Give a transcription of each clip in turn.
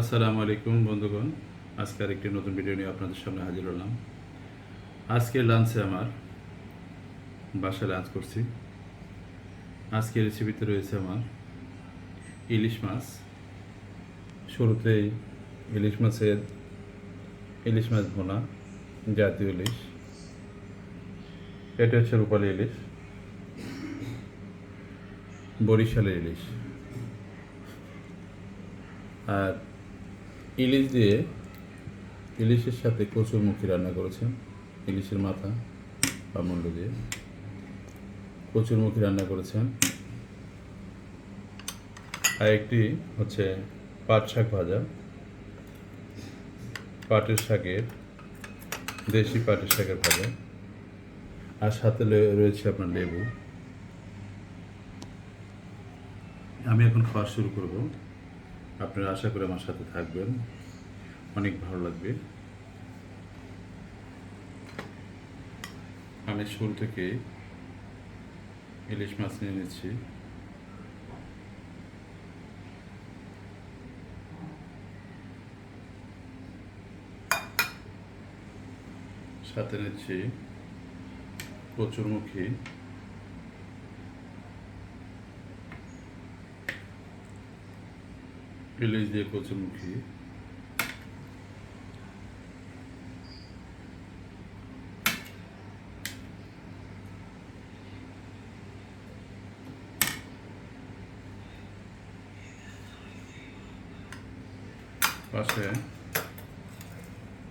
আসসালামু আলাইকুম বন্ধুগণ। আজকে আর একটি নতুন ভিডিও নিয়ে আপনাদের সামনে হাজির হলাম। আজকে লাঞ্চে আমার বাসায় লাঞ্চ করছি। আজকে রেসিপিতে রয়েছে আমার ইলিশ মাছ। শুরুতেই ইলিশ মাছের, ইলিশ মাছ ভোনা, জাতীয় ইলিশ। এটা হচ্ছে রূপালী ইলিশ। বরিশালের ইলিশ। আর ইলিশ দিয়ে ইলিশের সাথে কচুরমুখী রান্না করেছেন। ইলিশের মাথা বা মুন্ডু দিয়ে। কচুরমুখী রান্না করেছেন। আর একটি হচ্ছে পাট শাক ভাজা। পাটের শাকের, দেশি পাটের শাকের ভাজা। আর সাথে রয়েছে আপনার লেবু। আমি এখন খাওয়া শুরু করব। আপনারা আশা করি আমার সাথে থাকবেন। অনেক ভালো লাগবে। আমি শুরু থেকে ইলিশ মাছ নিয়ে নিচ্ছি। সাথে নিচ্ছি কচুরমুখী। ইলিশ দিয়ে কচুরমুখী পাশে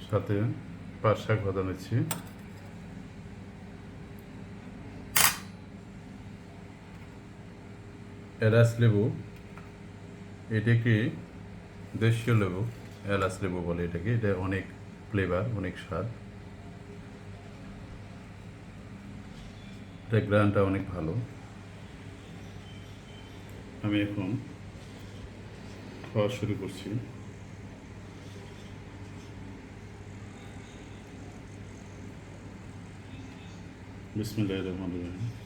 সাথে পাট শাক ভাজা নিচ্ছি এলাচ লেবু এটা কি দেশীয় লেবু, এলাচ লেবু বলে এটাকে। এটা অনেক ফ্লেভার অনেক স্বাদ। এটা গ্রানটা অনেক ভালো। আমি এখন খাওয়া শুরু করছি। বিসমিল্লাহ রহমান রহিম।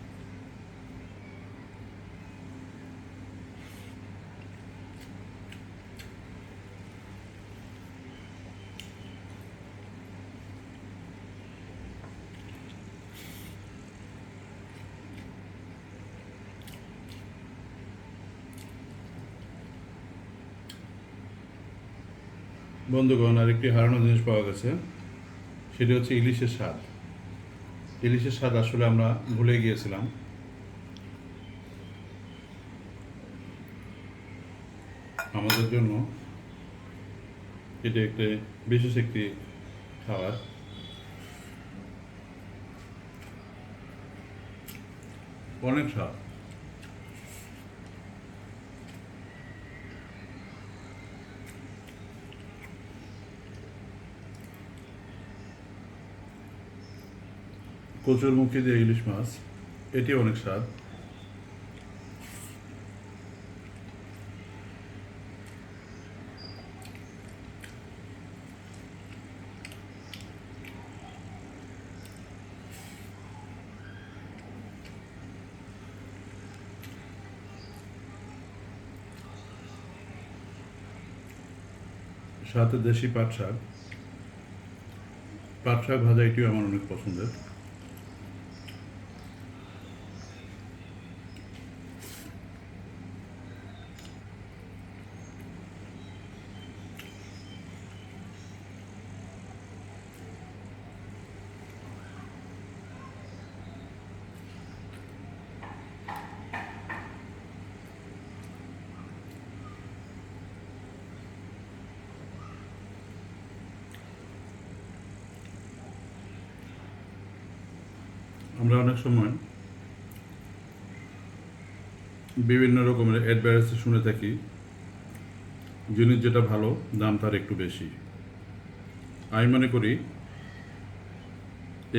বন্ধুগণ, আরেকটি হারানো জিনিস পাওয়া গেছে। সেটি হচ্ছে ইলিশের স্বাদ। ইলিশের স্বাদ আসলে আমরা ভুলে গিয়েছিলাম। আমাদের জন্য এটি একটি বিশেষ একটি খাবার। অনেক স্বাদ। কচুর মুখী দিয়ে ইলিশ মাছ, এটি অনেক স্বাদ। সাথে দেশি পাট শাক পাট শাক ভাজা এটিও আমার অনেক পছন্দের। আমরা অনেক সময় বিভিন্ন রকমের অ্যাডভার্টাইজ শুনে থাকি, জিনিস যেটা ভালো, দাম তার একটু বেশি। আমি মনে করি,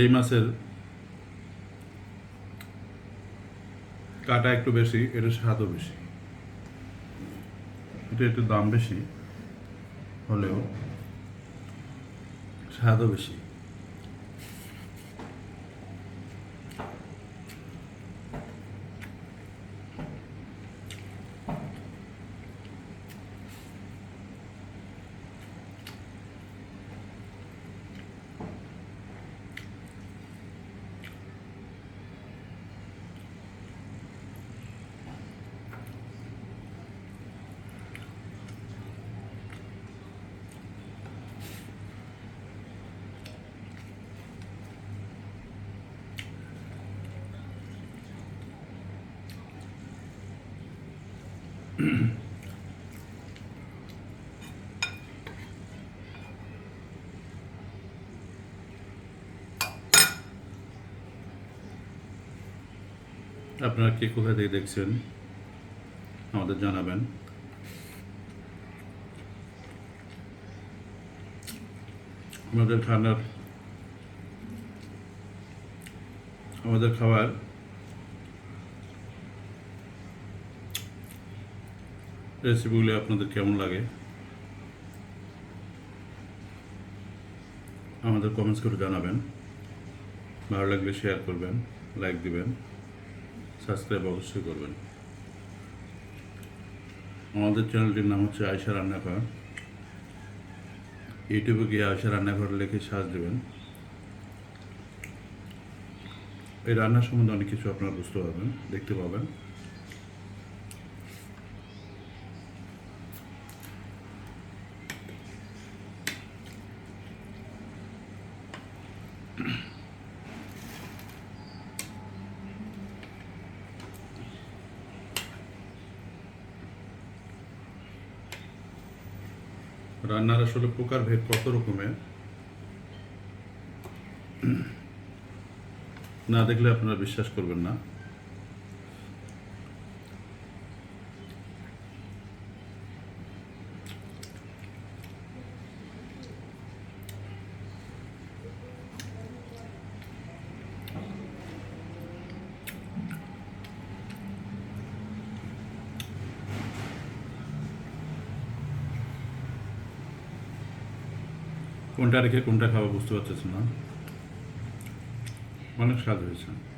এই মাছের কাটা একটু বেশি এটা স্বাদও বেশি। এটা একটু দাম বেশি হলেও স্বাদও বেশি। আপনারা কে কোথা থেকে দেখছেন? আমাদের জানাবেন। আমাদের খানার আমাদের খাবার রেসিপিগুলি আপনাদের কেমন লাগে? আমাদের কমেন্টস করে জানাবেন। ভালো লাগলে শেয়ার করবেন লাইক দিবেন সাবস্ক্রাইব অবশ্যই করবেন। আমাদের চ্যানেলটির নাম হচ্ছে আয়সা রান্নাঘর। ইউটিউবে গিয়ে আয়সা রান্নাঘর লিখে সার্চ দেবেন। এই রান্নার সম্বন্ধে অনেক কিছু আপনারা বুঝতে পারবেন, দেখতে পাবেন। রান্নার আসলে প্রকার ভেদ কত রকমের? না দেখলে আপনারা বিশ্বাস করবেন না। কোনটা রেখে কোনটা খাওয়া বুঝতে পারতেছে না? অনেক স্বাদ হয়েছে।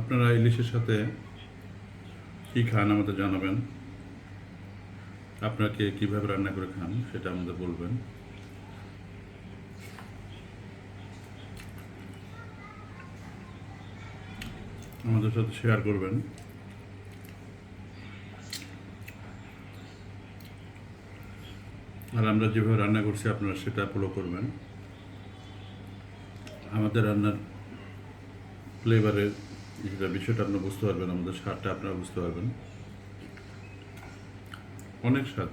আপনারা ইলিশের সাথে কি খান আমাদের জানাবেন? আপনাকে কীভাবে রান্না করে খান সেটা আমাদের বলবেন। আমাদের সাথে শেয়ার করবেন। আর আমরা যেভাবে রান্না করছি আপনারা সেটা ফলো করবেন। আমাদের রান্নার ফ্লেভারের যেটা বিষয়টা আপনারা বুঝতে পারবেন, আমাদের স্বাদটা আপনারা বুঝতে পারবেন। অনেক স্বাদ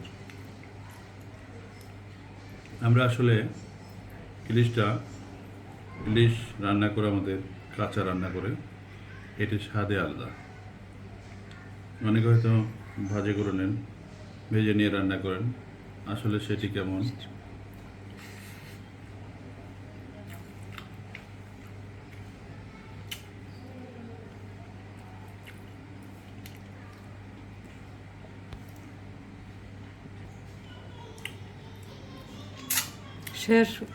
আমরা আসলে ইলিশটা, ইলিশ রান্না করে আমাদের কাঁচা রান্না করে, এটি স্বাদে আলাদা। অনেকে হয়তো ভাজে করে নেন, ভেজে নিয়ে রান্না করেন, আসলে সেটি কেমন? Sérgio.